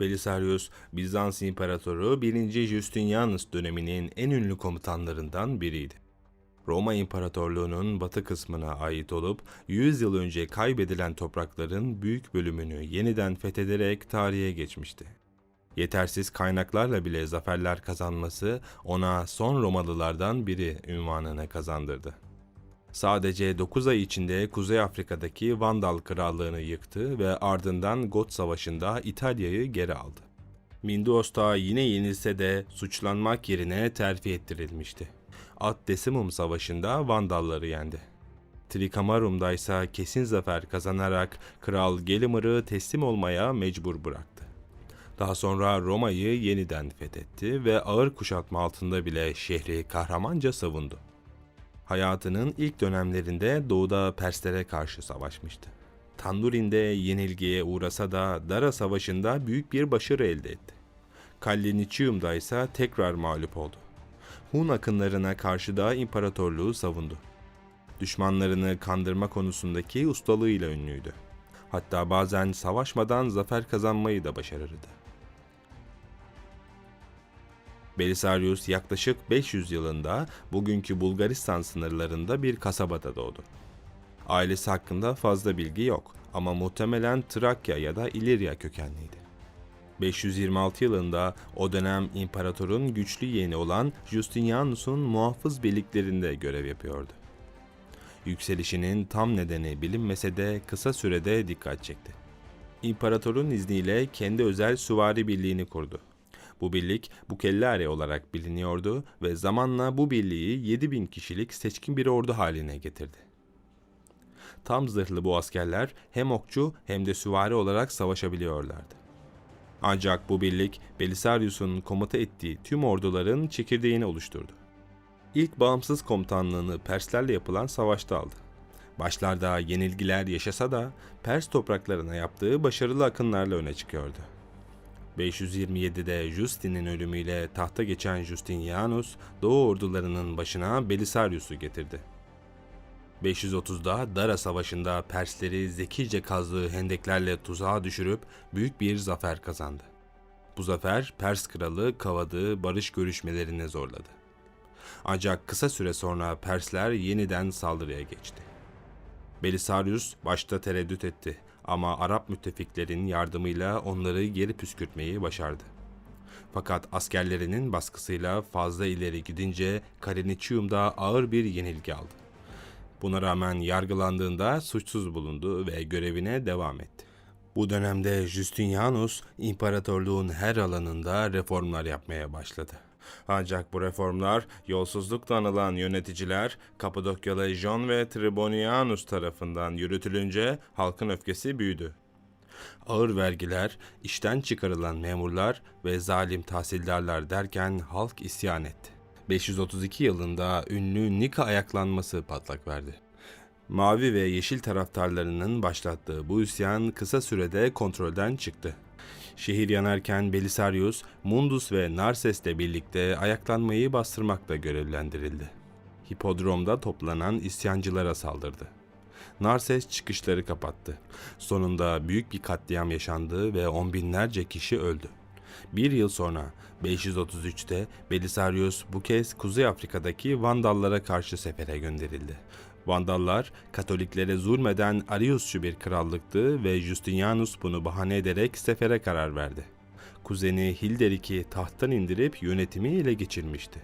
Belisarius, Bizans İmparatoru 1. Justinianus döneminin en ünlü komutanlarından biriydi. Roma İmparatorluğu'nun batı kısmına ait olup 100 yıl önce kaybedilen toprakların büyük bölümünü yeniden fethederek tarihe geçmişti. Yetersiz kaynaklarla bile zaferler kazanması ona son Romalılardan biri ünvanını kazandırdı. Sadece 9 ay içinde Kuzey Afrika'daki Vandal Krallığını yıktı ve ardından Got Savaşı'nda İtalya'yı geri aldı. Mindos'ta yine yenilse de suçlanmak yerine terfi ettirilmişti. Ad Decimum Savaşı'nda Vandalları yendi. Trikamarum'da ise kesin zafer kazanarak Kral Gelimer'ı teslim olmaya mecbur bıraktı. Daha sonra Roma'yı yeniden fethetti ve ağır kuşatma altında bile şehri kahramanca savundu. Hayatının ilk dönemlerinde doğuda Perslere karşı savaşmıştı. Tandurin'de yenilgiye uğrasa da Dara Savaşı'nda büyük bir başarı elde etti. Kallinicium'da ise tekrar mağlup oldu. Hun akınlarına karşı da imparatorluğu savundu. Düşmanlarını kandırma konusundaki ustalığıyla ünlüydü. Hatta bazen savaşmadan zafer kazanmayı da başarırdı. Belisarius yaklaşık 500 yılında bugünkü Bulgaristan sınırlarında bir kasabada doğdu. Ailesi hakkında fazla bilgi yok ama muhtemelen Trakya ya da İlirya kökenliydi. 526 yılında o dönem imparatorun güçlü yeğeni olan Justinianus'un muhafız birliklerinde görev yapıyordu. Yükselişinin tam nedeni bilinmese de kısa sürede dikkat çekti. İmparatorun izniyle kendi özel süvari birliğini kurdu. Bu birlik Bukellare olarak biliniyordu ve zamanla bu birliği 7000 kişilik seçkin bir ordu haline getirdi. Tam zırhlı bu askerler hem okçu hem de süvari olarak savaşabiliyorlardı. Ancak bu birlik Belisarius'un komuta ettiği tüm orduların çekirdeğini oluşturdu. İlk bağımsız komutanlığını Perslerle yapılan savaşta aldı. Başlarda yenilgiler yaşasa da Pers topraklarına yaptığı başarılı akınlarla öne çıkıyordu. 527'de Justin'in ölümüyle tahta geçen Justinianus, Doğu ordularının başına Belisarius'u getirdi. 530'da Dara Savaşı'nda Persleri zekice kazdığı hendeklerle tuzağa düşürüp büyük bir zafer kazandı. Bu zafer Pers kralı Kavad'ı barış görüşmelerine zorladı. Ancak kısa süre sonra Persler yeniden saldırıya geçti. Belisarius başta tereddüt etti ama Arap müttefiklerin yardımıyla onları geri püskürtmeyi başardı. Fakat askerlerinin baskısıyla fazla ileri gidince Karinicium'da ağır bir yenilgi aldı. Buna rağmen yargılandığında suçsuz bulundu ve görevine devam etti. Bu dönemde Justinianus imparatorluğun her alanında reformlar yapmaya başladı. Ancak bu reformlar yolsuzlukla anılan yöneticiler Kapadokyalı John ve Tribonianus tarafından yürütülünce halkın öfkesi büyüdü. Ağır vergiler, işten çıkarılan memurlar ve zalim tahsildarlar derken halk isyan etti. 532 yılında ünlü Nika ayaklanması patlak verdi. Mavi ve yeşil taraftarlarının başlattığı bu isyan kısa sürede kontrolden çıktı. Şehir yanarken Belisarius, Mundus ve Narses'le birlikte ayaklanmayı bastırmakla görevlendirildi. Hipodromda toplanan isyancılara saldırdı. Narses çıkışları kapattı. Sonunda büyük bir katliam yaşandı ve on binlerce kişi öldü. Bir yıl sonra 533'te Belisarius bu kez Kuzey Afrika'daki Vandallara karşı sefere gönderildi. Vandallar Katoliklere zulmeden Ariusçu bir krallıktı ve Justinianus bunu bahane ederek sefere karar verdi. Kuzeni Hilderik'i tahttan indirip yönetimi ele geçirmişti.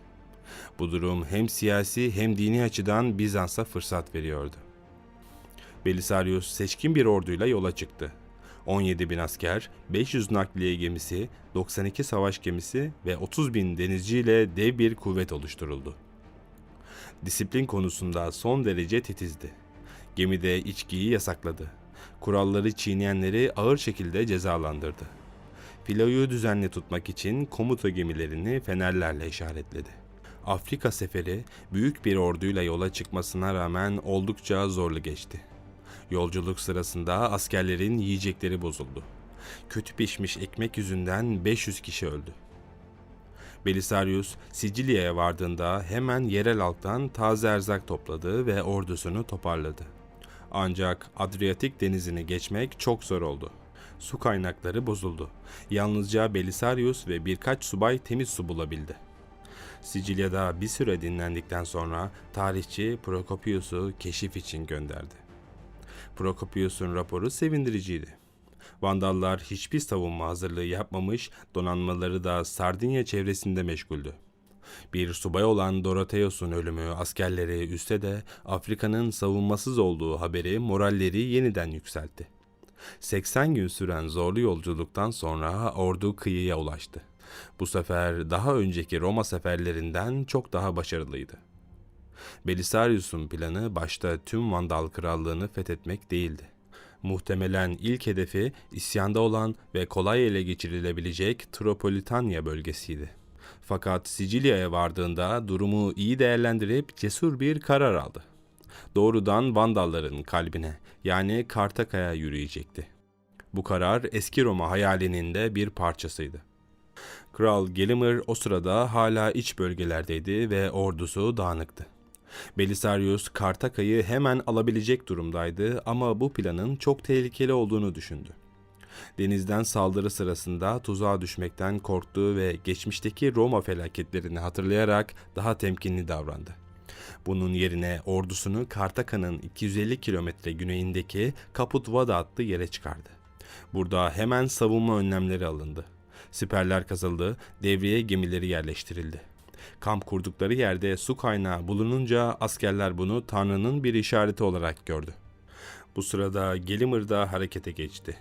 Bu durum hem siyasi hem dini açıdan Bizans'a fırsat veriyordu. Belisarius seçkin bir orduyla yola çıktı. 17 bin asker, 500 nakliye gemisi, 92 savaş gemisi ve 30 bin denizciyle dev bir kuvvet oluşturuldu. Disiplin konusunda son derece titizdi. Gemide içkiyi yasakladı. Kuralları çiğneyenleri ağır şekilde cezalandırdı. Filoyu düzenli tutmak için komuta gemilerini fenerlerle işaretledi. Afrika seferi büyük bir orduyla yola çıkmasına rağmen oldukça zorlu geçti. Yolculuk sırasında askerlerin yiyecekleri bozuldu. Kötü pişmiş ekmek yüzünden 500 kişi öldü. Belisarius Sicilya'ya vardığında hemen yerel halktan taze erzak topladı ve ordusunu toparladı. Ancak Adriyatik denizini geçmek çok zor oldu. Su kaynakları bozuldu. Yalnızca Belisarius ve birkaç subay temiz su bulabildi. Sicilya'da bir süre dinlendikten sonra tarihçi Prokopius'u keşif için gönderdi. Prokopius'un raporu sevindiriciydi. Vandallar hiçbir savunma hazırlığı yapmamış, donanmaları da Sardinya çevresinde meşguldü. Bir subay olan Dorotheus'un ölümü askerleri üste de Afrika'nın savunmasız olduğu haberi moralleri yeniden yükseltti. 80 gün süren zorlu yolculuktan sonra ordu kıyıya ulaştı. Bu sefer daha önceki Roma seferlerinden çok daha başarılıydı. Belisarius'un planı başta tüm Vandal krallığını fethetmek değildi. Muhtemelen ilk hedefi isyanda olan ve kolay ele geçirilebilecek Tropolitania bölgesiydi. Fakat Sicilya'ya vardığında durumu iyi değerlendirip cesur bir karar aldı. Doğrudan Vandalların kalbine yani Kartaka'ya yürüyecekti. Bu karar eski Roma hayalinin de bir parçasıydı. Kral Gelimer o sırada hala iç bölgelerdeydi ve ordusu dağınıktı. Belisarius Kartaka'yı hemen alabilecek durumdaydı ama bu planın çok tehlikeli olduğunu düşündü. Denizden saldırı sırasında tuzağa düşmekten korktu ve geçmişteki Roma felaketlerini hatırlayarak daha temkinli davrandı. Bunun yerine ordusunu Kartaka'nın 250 kilometre güneyindeki Caput Vada adlı yere çıkardı. Burada hemen savunma önlemleri alındı. Siperler kazıldı, devreye gemileri yerleştirildi. Kamp kurdukları yerde su kaynağı bulununca askerler bunu Tanrı'nın bir işareti olarak gördü. Bu sırada Gelimer da harekete geçti.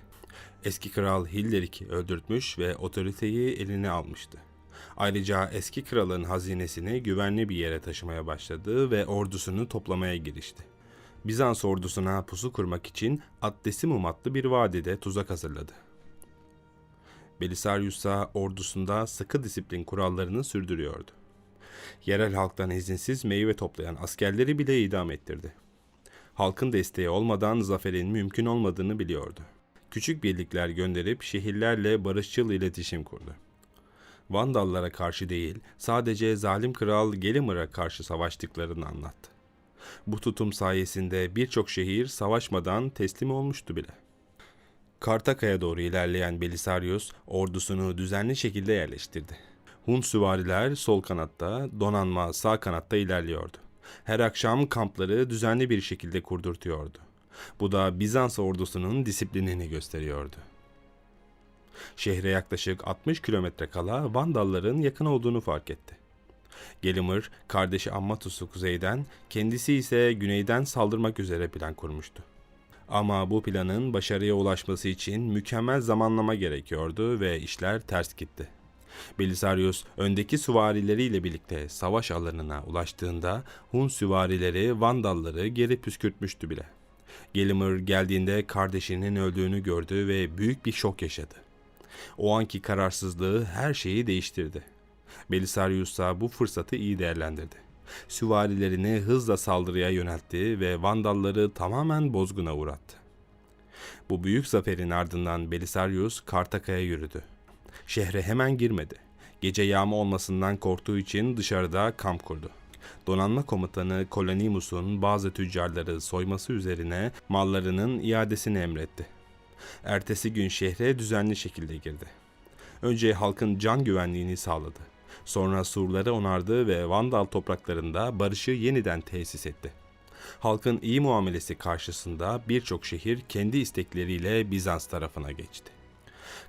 Eski kral Hilderik'i öldürtmüş ve otoriteyi eline almıştı. Ayrıca eski kralın hazinesini güvenli bir yere taşımaya başladı ve ordusunu toplamaya girişti. Bizans ordusuna pusu kurmak için Addesimum adlı bir vadide tuzak hazırladı. Belisarius ise ordusunda sıkı disiplin kurallarını sürdürüyordu. Yerel halktan izinsiz meyve toplayan askerleri bile idam ettirdi. Halkın desteği olmadan zaferin mümkün olmadığını biliyordu. Küçük birlikler gönderip şehirlerle barışçıl iletişim kurdu. Vandallara karşı değil, sadece zalim kral Gelimer'a karşı savaştıklarını anlattı. Bu tutum sayesinde birçok şehir savaşmadan teslim olmuştu bile. Kartaka'ya doğru ilerleyen Belisarius ordusunu düzenli şekilde yerleştirdi. Hun süvariler sol kanatta, donanma sağ kanatta ilerliyordu. Her akşam kampları düzenli bir şekilde kurdurtuyordu. Bu da Bizans ordusunun disiplinini gösteriyordu. Şehre yaklaşık 60 kilometre kala Vandalların yakın olduğunu fark etti. Gelimer, kardeşi Ammatus'u kuzeyden, kendisi ise güneyden saldırmak üzere plan kurmuştu. Ama bu planın başarıya ulaşması için mükemmel zamanlama gerekiyordu ve işler ters gitti. Belisarius öndeki süvarileriyle birlikte savaş alanına ulaştığında Hun süvarileri Vandalları geri püskürtmüştü bile. Gelimer geldiğinde kardeşinin öldüğünü gördü ve büyük bir şok yaşadı. O anki kararsızlığı her şeyi değiştirdi. Belisarius ise bu fırsatı iyi değerlendirdi. Süvarilerini hızla saldırıya yöneltti ve Vandalları tamamen bozguna uğrattı. Bu büyük zaferin ardından Belisarius Kartaka'ya yürüdü. Şehre hemen girmedi. Gece yağma olmasından korktuğu için dışarıda kamp kurdu. Donanma komutanı Kolonimus'un bazı tüccarları soyması üzerine mallarının iadesini emretti. Ertesi gün şehre düzenli şekilde girdi. Önce halkın can güvenliğini sağladı. Sonra surları onardı ve Vandal topraklarında barışı yeniden tesis etti. Halkın iyi muamelesi karşısında birçok şehir kendi istekleriyle Bizans tarafına geçti.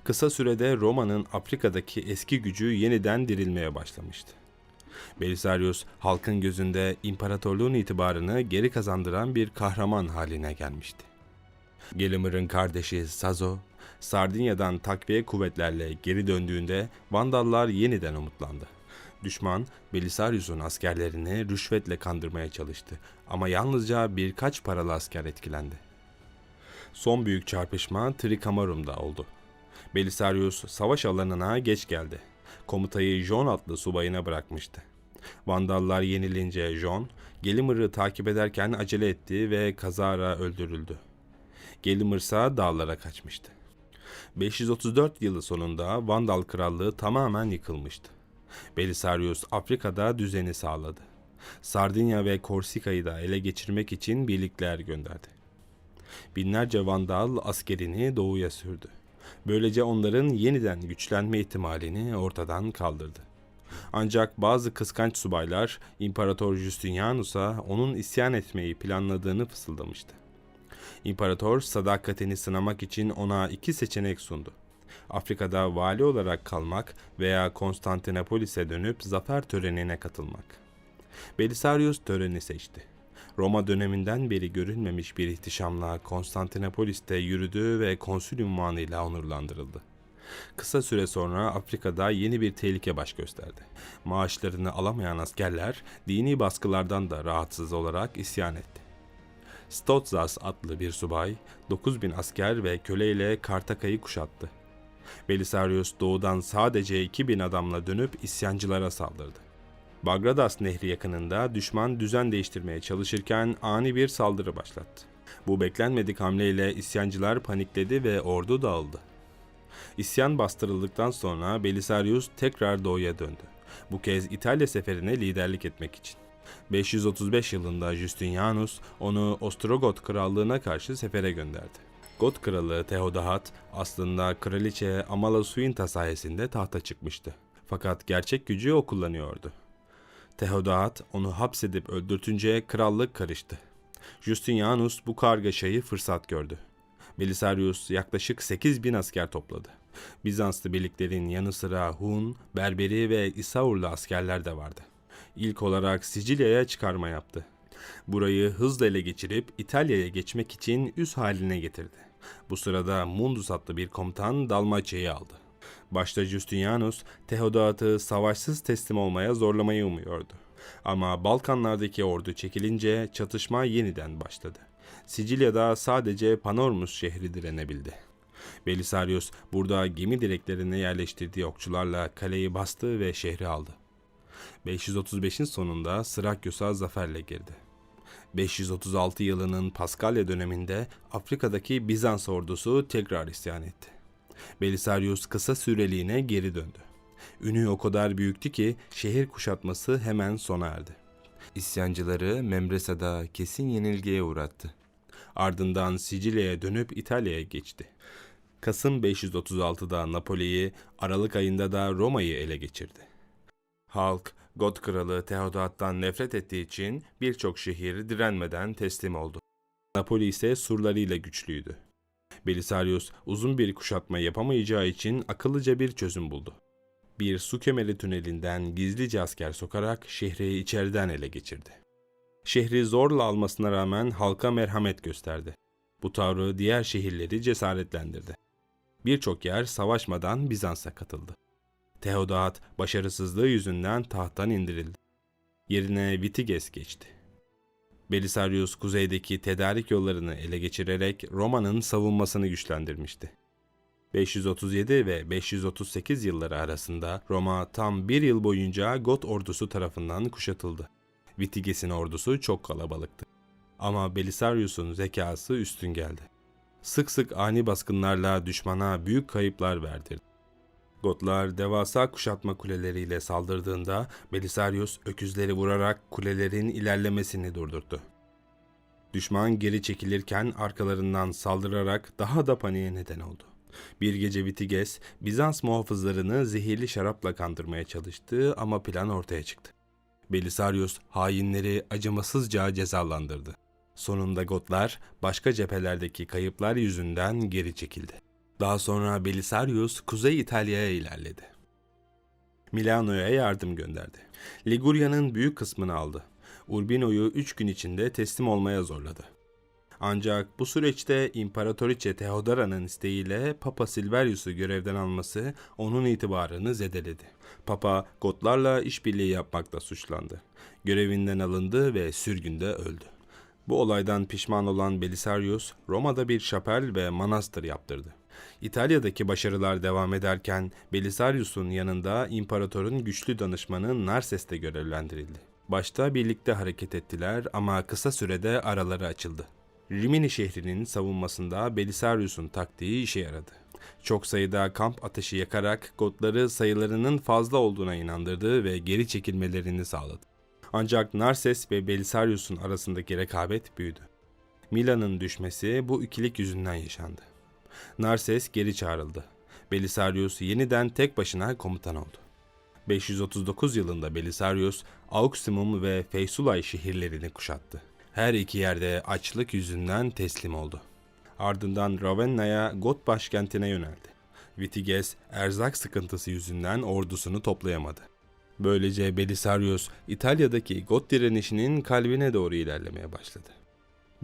Kısa sürede Roma'nın Afrika'daki eski gücü yeniden dirilmeye başlamıştı. Belisarius halkın gözünde imparatorluğun itibarını geri kazandıran bir kahraman haline gelmişti. Gelimer'ın kardeşi Sazo, Sardinya'dan takviye kuvvetlerle geri döndüğünde Vandallar yeniden umutlandı. Düşman Belisarius'un askerlerini rüşvetle kandırmaya çalıştı ama yalnızca birkaç paralı asker etkilendi. Son büyük çarpışma Trikamarum'da oldu. Belisarius savaş alanına geç geldi. Komutayı John adlı subayına bırakmıştı. Vandallar yenilince John, Gelimer'ı takip ederken acele etti ve kazara öldürüldü. Gelimer ise dağlara kaçmıştı. 534 yılı sonunda Vandal krallığı tamamen yıkılmıştı. Belisarius Afrika'da düzeni sağladı. Sardinya ve Korsika'yı da ele geçirmek için birlikler gönderdi. Binlerce Vandal askerini doğuya sürdü. Böylece onların yeniden güçlenme ihtimalini ortadan kaldırdı. Ancak bazı kıskanç subaylar İmparator Justinianus'a onun isyan etmeyi planladığını fısıldamıştı. İmparator sadakatini sınamak için ona iki seçenek sundu. Afrika'da vali olarak kalmak veya Konstantinopolis'e dönüp zafer törenine katılmak. Belisarius töreni seçti. Roma döneminden beri görülmemiş bir ihtişamla Konstantinopolis'te yürüdü ve konsül unvanıyla onurlandırıldı. Kısa süre sonra Afrika'da yeni bir tehlike baş gösterdi. Maaşlarını alamayan askerler dini baskılardan da rahatsız olarak isyan etti. Stotzas adlı bir subay 9000 asker ve köleyle Kartaka'yı kuşattı. Belisarius doğudan sadece 2000 adamla dönüp isyancılara saldırdı. Bagradas Nehri yakınında düşman düzen değiştirmeye çalışırken ani bir saldırı başlattı. Bu beklenmedik hamleyle isyancılar panikledi ve ordu dağıldı. İsyan bastırıldıktan sonra Belisarius tekrar doğuya döndü. Bu kez İtalya seferine liderlik etmek için. 535 yılında Justinianus onu Ostrogot krallığına karşı sefere gönderdi. Got kralı Theodahat aslında kraliçe Amalasuinta sayesinde tahta çıkmıştı. Fakat gerçek gücü o kullanıyordu. Theodahat onu hapsedip öldürtünce krallık karıştı. Justinianus bu kargaşayı fırsat gördü. Belisarius yaklaşık 8 bin asker topladı. Bizanslı birliklerin yanı sıra Hun, Berberi ve İsaurlu askerler de vardı. İlk olarak Sicilya'ya çıkarma yaptı. Burayı hızla ele geçirip İtalya'ya geçmek için üs haline getirdi. Bu sırada Mundus adlı bir komutan Dalmaçya'yı aldı. Başta Justinianus, Teodoat'ı savaşsız teslim olmaya zorlamayı umuyordu. Ama Balkanlardaki ordu çekilince çatışma yeniden başladı. Sicilya'da sadece Panormus şehri direnebildi. Belisarius burada gemi direklerine yerleştirdiği okçularla kaleyi bastı ve şehri aldı. 535'in sonunda Sırakyos'a zaferle girdi. 536 yılının Paskalya döneminde Afrika'daki Bizans ordusu tekrar isyan etti. Belisarius kısa süreliğine geri döndü. Ünü o kadar büyüktü ki şehir kuşatması hemen sona erdi. İsyancıları Membresa'da kesin yenilgiye uğrattı. Ardından Sicilya'ya dönüp İtalya'ya geçti. Kasım 536'da Napoli'yi, Aralık ayında da Roma'yı ele geçirdi. Halk, Got kralı Teodat'tan nefret ettiği için birçok şehir direnmeden teslim oldu. Napoli ise surlarıyla güçlüydü. Belisarius uzun bir kuşatma yapamayacağı için akıllıca bir çözüm buldu. Bir su kemeri tünelinden gizlice asker sokarak şehri içeriden ele geçirdi. Şehri zorla almasına rağmen halka merhamet gösterdi. Bu tavrı diğer şehirleri cesaretlendirdi. Birçok yer savaşmadan Bizans'a katıldı. Teodat başarısızlığı yüzünden tahttan indirildi. Yerine Vitiges geçti. Belisarius kuzeydeki tedarik yollarını ele geçirerek Roma'nın savunmasını güçlendirmişti. 537 ve 538 yılları arasında Roma tam bir yıl boyunca Got ordusu tarafından kuşatıldı. Vitiges'in ordusu çok kalabalıktı. Ama Belisarius'un zekası üstün geldi. Sık sık ani baskınlarla düşmana büyük kayıplar verdirdi. Gotlar devasa kuşatma kuleleriyle saldırdığında Belisarius öküzleri vurarak kulelerin ilerlemesini durdurdu. Düşman geri çekilirken arkalarından saldırarak daha da paniğe neden oldu. Bir gece Vitiges, Bizans muhafızlarını zehirli şarapla kandırmaya çalıştı ama plan ortaya çıktı. Belisarius hainleri acımasızca cezalandırdı. Sonunda Gotlar başka cephelerdeki kayıplar yüzünden geri çekildi. Daha sonra Belisarius Kuzey İtalya'ya ilerledi. Milano'ya yardım gönderdi. Ligurya'nın büyük kısmını aldı. Urbino'yu üç gün içinde teslim olmaya zorladı. Ancak bu süreçte İmparatoriçe Theodora'nın isteğiyle Papa Silverius'u görevden alması onun itibarını zedeledi. Papa Gotlarla işbirliği yapmakla suçlandı. Görevinden alındı ve sürgünde öldü. Bu olaydan pişman olan Belisarius, Roma'da bir şapel ve manastır yaptırdı. İtalya'daki başarılar devam ederken Belisarius'un yanında imparatorun güçlü danışmanı Narses de görevlendirildi. Başta birlikte hareket ettiler ama kısa sürede araları açıldı. Rimini şehrinin savunmasında Belisarius'un taktiği işe yaradı. Çok sayıda kamp ateşi yakarak Gotları sayılarının fazla olduğuna inandırdı ve geri çekilmelerini sağladı. Ancak Narses ve Belisarius'un arasındaki rekabet büyüdü. Milan'ın düşmesi bu ikilik yüzünden yaşandı. Narses geri çağrıldı. Belisarius yeniden tek başına komutan oldu. 539 yılında Belisarius, Auximum ve Feysulay şehirlerini kuşattı. Her iki yerde açlık yüzünden teslim oldu. Ardından Ravenna'ya Got başkentine yöneldi. Vitiges, erzak sıkıntısı yüzünden ordusunu toplayamadı. Böylece Belisarius, İtalya'daki Got direnişinin kalbine doğru ilerlemeye başladı.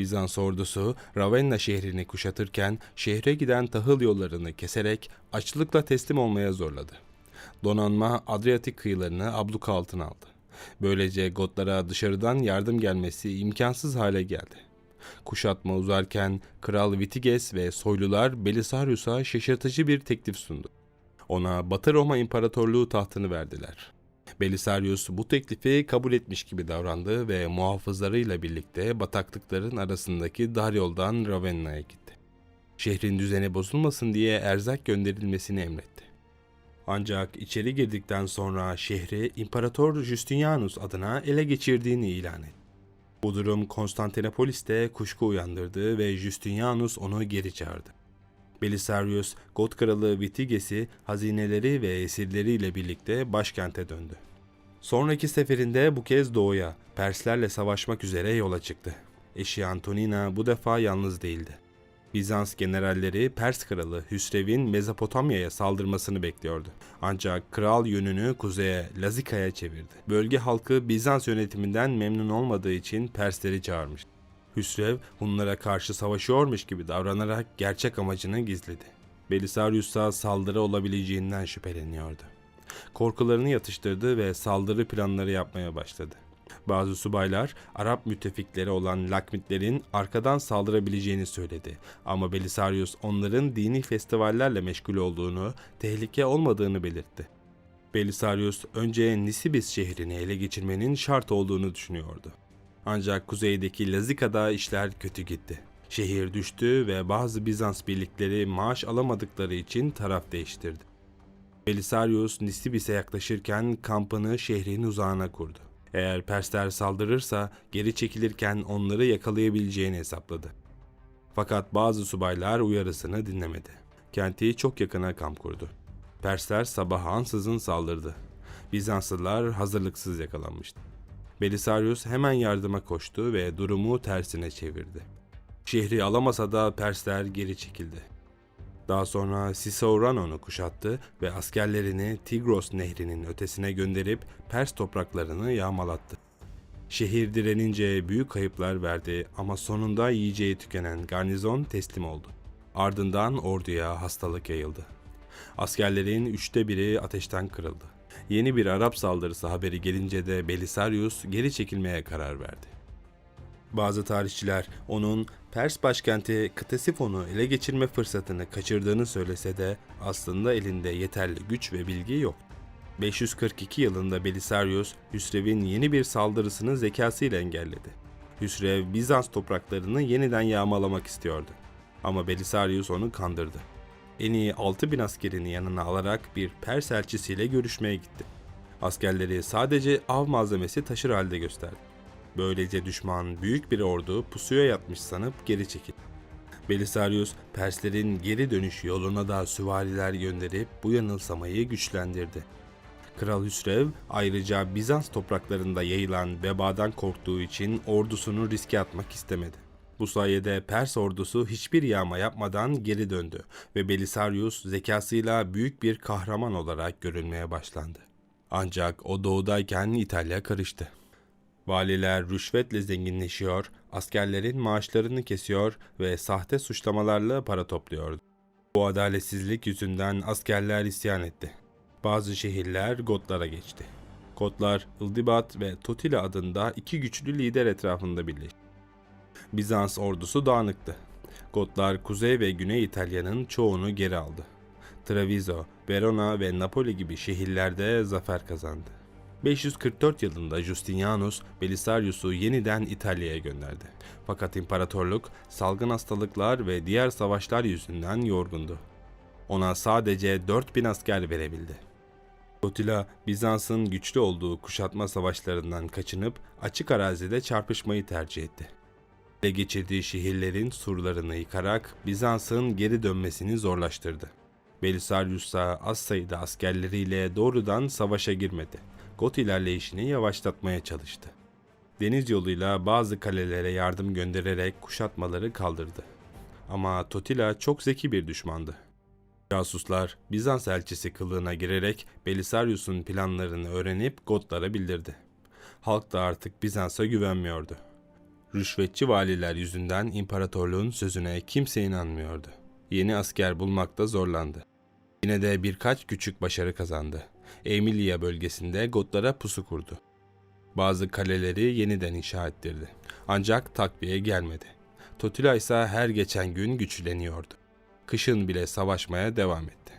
Bizans ordusu Ravenna şehrini kuşatırken şehre giden tahıl yollarını keserek açlıkla teslim olmaya zorladı. Donanma Adriyatik kıyılarını abluka altına aldı. Böylece Gotlara dışarıdan yardım gelmesi imkansız hale geldi. Kuşatma uzarken Kral Vitiges ve soylular Belisarius'a şaşırtıcı bir teklif sundu. Ona Batı Roma İmparatorluğu tahtını verdiler. Belisarius bu teklifi kabul etmiş gibi davrandı ve muhafızlarıyla birlikte bataklıkların arasındaki dar yoldan Ravenna'ya gitti. Şehrin düzeni bozulmasın diye erzak gönderilmesini emretti. Ancak içeri girdikten sonra şehri İmparator Justinianus adına ele geçirdiğini ilan etti. Bu durum Konstantinopolis'te kuşku uyandırdı ve Justinianus onu geri çağırdı. Belisarius, Got kralı Vitiges'i hazineleri ve esirleriyle birlikte başkente döndü. Sonraki seferinde bu kez doğuya, Perslerle savaşmak üzere yola çıktı. Eşi Antonina bu defa yalnız değildi. Bizans generalleri Pers kralı Hüsrev'in Mezopotamya'ya saldırmasını bekliyordu. Ancak kral yönünü kuzeye, Lazika'ya çevirdi. Bölge halkı Bizans yönetiminden memnun olmadığı için Persleri çağırmış. Hüsrev Hunlara karşı savaşıyormuş gibi davranarak gerçek amacını gizledi. Belisarius'a saldırı olabileceğinden şüpheleniyordu. Korkularını yatıştırdı ve saldırı planları yapmaya başladı. Bazı subaylar Arap müttefikleri olan Lakmitlerin arkadan saldırabileceğini söyledi. Ama Belisarius onların dini festivallerle meşgul olduğunu, tehlike olmadığını belirtti. Belisarius önce Nisibis şehrini ele geçirmenin şart olduğunu düşünüyordu. Ancak kuzeydeki Lazika'da işler kötü gitti. Şehir düştü ve bazı Bizans birlikleri maaş alamadıkları için taraf değiştirdi. Belisarius Nisibis'e yaklaşırken kampını şehrin uzağına kurdu. Eğer Persler saldırırsa geri çekilirken onları yakalayabileceğini hesapladı. Fakat bazı subaylar uyarısını dinlemedi. Kenti çok yakına kamp kurdu. Persler sabah ansızın saldırdı. Bizanslılar hazırlıksız yakalanmıştı. Belisarius hemen yardıma koştu ve durumu tersine çevirdi. Şehri alamasa da Persler geri çekildi. Daha sonra Cisaurano'nu kuşattı ve askerlerini Tigros nehrinin ötesine gönderip Pers topraklarını yağmalattı. Şehir direnince büyük kayıplar verdi ama sonunda yiyeceği tükenen garnizon teslim oldu. Ardından orduya hastalık yayıldı. Askerlerin üçte biri ateşten kırıldı. Yeni bir Arap saldırısı haberi gelince de Belisarius geri çekilmeye karar verdi. Bazı tarihçiler onun Pers başkenti Ktesifon'u ele geçirme fırsatını kaçırdığını söylese de aslında elinde yeterli güç ve bilgi yok. 542 yılında Belisarius, Hüsrev'in yeni bir saldırısını zekasıyla engelledi. Hüsrev, Bizans topraklarını yeniden yağmalamak istiyordu. Ama Belisarius onu kandırdı. En iyi 6000 askerini yanına alarak bir Pers elçisiyle görüşmeye gitti. Askerleri sadece av malzemesi taşır halde gösterdi. Böylece düşman büyük bir ordu pusuya yatmış sanıp geri çekildi. Belisarius, Perslerin geri dönüş yoluna da süvariler gönderip bu yanılsamayı güçlendirdi. Kral Hüsrev ayrıca Bizans topraklarında yayılan vebadan korktuğu için ordusunu riske atmak istemedi. Bu sayede Pers ordusu hiçbir yağma yapmadan geri döndü ve Belisarius zekasıyla büyük bir kahraman olarak görülmeye başlandı. Ancak o doğudayken İtalya karıştı. Valiler rüşvetle zenginleşiyor, askerlerin maaşlarını kesiyor ve sahte suçlamalarla para topluyordu. Bu adaletsizlik yüzünden askerler isyan etti. Bazı şehirler Gotlara geçti. Gotlar, Ildibat ve Totila adında iki güçlü lider etrafında birleşti. Bizans ordusu dağınıktı. Gotlar Kuzey ve Güney İtalya'nın çoğunu geri aldı. Treviso, Verona ve Napoli gibi şehirlerde zafer kazandı. 544 yılında Justinianus Belisarius'u yeniden İtalya'ya gönderdi. Fakat imparatorluk salgın hastalıklar ve diğer savaşlar yüzünden yorgundu. Ona sadece 4000 asker verebildi. Attila, Bizans'ın güçlü olduğu kuşatma savaşlarından kaçınıp açık arazide çarpışmayı tercih etti. Ele geçirdiği şehirlerin surlarını yıkarak Bizans'ın geri dönmesini zorlaştırdı. Belisarius ise az sayıda askerleriyle doğrudan savaşa girmedi. Got ilerleyişini yavaşlatmaya çalıştı. Deniz yoluyla bazı kalelere yardım göndererek kuşatmaları kaldırdı. Ama Totila çok zeki bir düşmandı. Casuslar Bizans elçisi kılığına girerek Belisarius'un planlarını öğrenip Gotlara bildirdi. Halk da artık Bizans'a güvenmiyordu. Rüşvetçi valiler yüzünden imparatorluğun sözüne kimse inanmıyordu. Yeni asker bulmakta zorlandı. Yine de birkaç küçük başarı kazandı. Emilia bölgesinde Gotlara pusu kurdu. Bazı kaleleri yeniden inşa ettirdi. Ancak takviye gelmedi. Totila ise her geçen gün güçleniyordu. Kışın bile savaşmaya devam etti.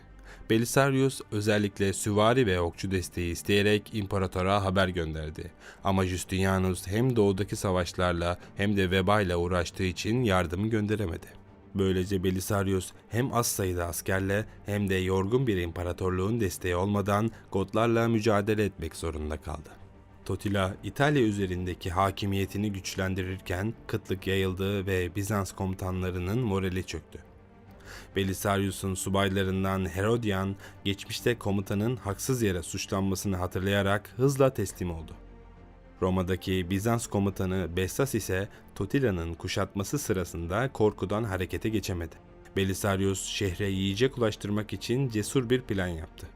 Belisarius özellikle süvari ve okçu desteği isteyerek imparatora haber gönderdi. Ama Justinianus hem doğudaki savaşlarla hem de vebayla uğraştığı için yardım gönderemedi. Böylece Belisarius hem az sayıda askerle hem de yorgun bir imparatorluğun desteği olmadan Gotlarla mücadele etmek zorunda kaldı. Totila İtalya üzerindeki hakimiyetini güçlendirirken kıtlık yayıldı ve Bizans komutanlarının morali çöktü. Belisarius'un subaylarından Herodian, geçmişte komutanın haksız yere suçlanmasını hatırlayarak hızla teslim oldu. Roma'daki Bizans komutanı Bessas ise Totila'nın kuşatması sırasında korkudan harekete geçemedi. Belisarius şehre yiyecek ulaştırmak için cesur bir plan yaptı.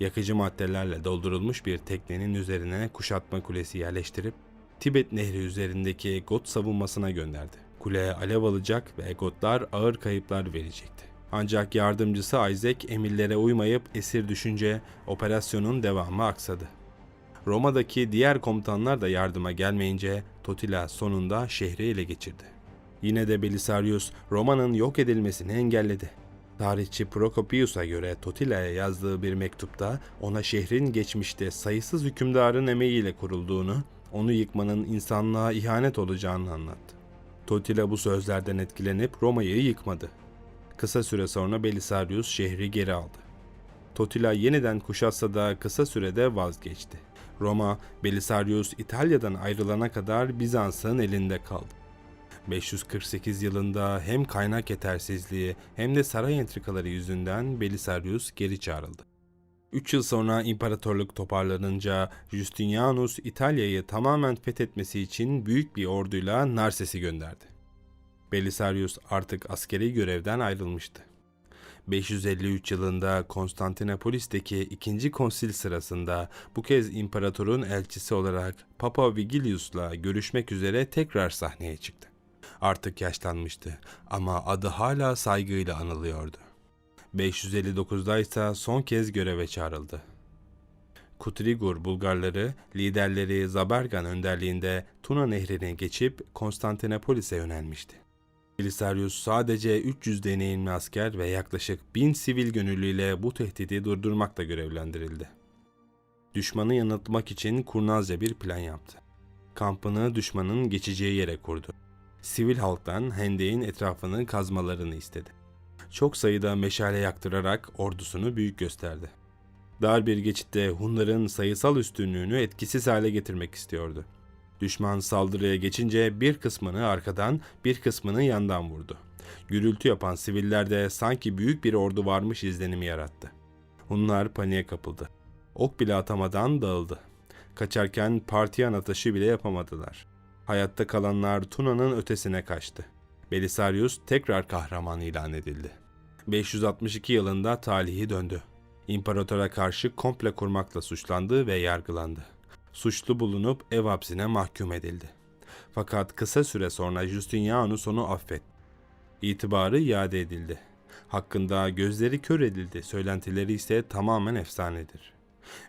Yakıcı maddelerle doldurulmuş bir teknenin üzerine kuşatma kulesi yerleştirip Tibet Nehri üzerindeki Got savunmasına gönderdi. Kule alev alacak ve Gotlar ağır kayıplar verecekti. Ancak yardımcısı Isaac emirlere uymayıp esir düşünce operasyonun devamı aksadı. Roma'daki diğer komutanlar da yardıma gelmeyince Totila sonunda şehri ele geçirdi. Yine de Belisarius Roma'nın yok edilmesini engelledi. Tarihçi Procopius'a göre Totila'ya yazdığı bir mektupta ona şehrin geçmişte sayısız hükümdarın emeğiyle kurulduğunu, onu yıkmanın insanlığa ihanet olacağını anlattı. Totila bu sözlerden etkilenip Roma'yı yıkmadı. Kısa süre sonra Belisarius şehri geri aldı. Totila yeniden kuşatsa da kısa sürede vazgeçti. Roma, Belisarius İtalya'dan ayrılana kadar Bizans'ın elinde kaldı. 548 yılında hem kaynak yetersizliği hem de saray entrikaları yüzünden Belisarius geri çağrıldı. 3 yıl sonra imparatorluk toparlanınca Justinianus İtalya'yı tamamen fethetmesi için büyük bir orduyla Narses'i gönderdi. Belisarius artık askeri görevden ayrılmıştı. 553 yılında Konstantinopolis'teki ikinci konsil sırasında bu kez imparatorun elçisi olarak Papa Vigilius'la görüşmek üzere tekrar sahneye çıktı. Artık yaşlanmıştı ama adı hala saygıyla anılıyordu. 559'da ise son kez göreve çağrıldı. Kutrigur Bulgarları liderleri Zabergan önderliğinde Tuna nehrini geçip Konstantinopolis'e yönelmişti. Belisarius sadece 300 deneyimli asker ve yaklaşık 1000 sivil gönüllüyle bu tehdidi durdurmakla görevlendirildi. Düşmanı yanıltmak için kurnazca bir plan yaptı. Kampını düşmanın geçeceği yere kurdu. Sivil halktan hendeğin etrafını kazmalarını istedi. Çok sayıda meşale yaktırarak ordusunu büyük gösterdi. Dar bir geçitte Hunların sayısal üstünlüğünü etkisiz hale getirmek istiyordu. Düşman saldırıya geçince bir kısmını arkadan, bir kısmını yandan vurdu. Gürültü yapan siviller de sanki büyük bir ordu varmış izlenimi yarattı. Hunlar paniğe kapıldı. Ok bile atamadan dağıldı. Kaçarken partiyan atışı bile yapamadılar. Hayatta kalanlar Tuna'nın ötesine kaçtı. Belisarius tekrar kahraman ilan edildi. 562 yılında talihi döndü. İmparatora karşı komple kurmakla suçlandı ve yargılandı suçlu bulunup ev hapsine mahkum edildi. Fakat kısa süre sonra Justinianus onu affetti. İtibarı iade edildi. Hakkında gözleri kör edildi, söylentileri ise tamamen efsanedir.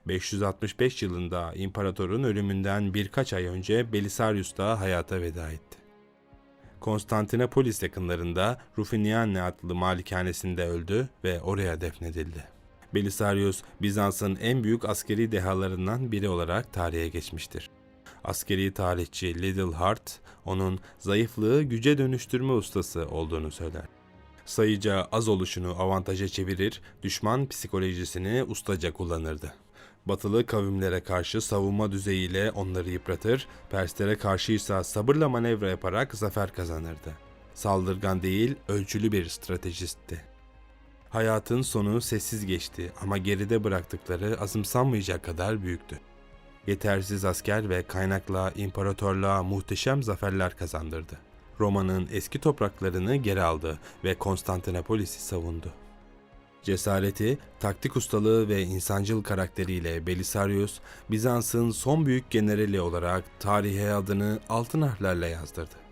565 yılında imparatorun ölümünden birkaç ay önce Belisarius da hayata veda etti. Konstantinopolis yakınlarında Rufiniane adlı malikanesinde öldü ve oraya defnedildi. Belisarius, Bizans'ın en büyük askeri dehalarından biri olarak tarihe geçmiştir. Askeri tarihçi Little Hart, onun zayıflığı güce dönüştürme ustası olduğunu söyler. Sayıca az oluşunu avantaja çevirir, düşman psikolojisini ustaca kullanırdı. Batılı kavimlere karşı savunma düzeyiyle onları yıpratır, Perslere karşı ise sabırla manevra yaparak zafer kazanırdı. Saldırgan değil, ölçülü bir stratejistti. Hayatın sonu sessiz geçti ama geride bıraktıkları azımsanmayacak kadar büyüktü. Yetersiz asker ve kaynakla imparatorluğa muhteşem zaferler kazandırdı. Roma'nın eski topraklarını geri aldı ve Konstantinopolis'i savundu. Cesareti, taktik ustalığı ve insancıl karakteriyle Belisarius, Bizans'ın son büyük generali olarak tarihe adını altın harflerle yazdırdı.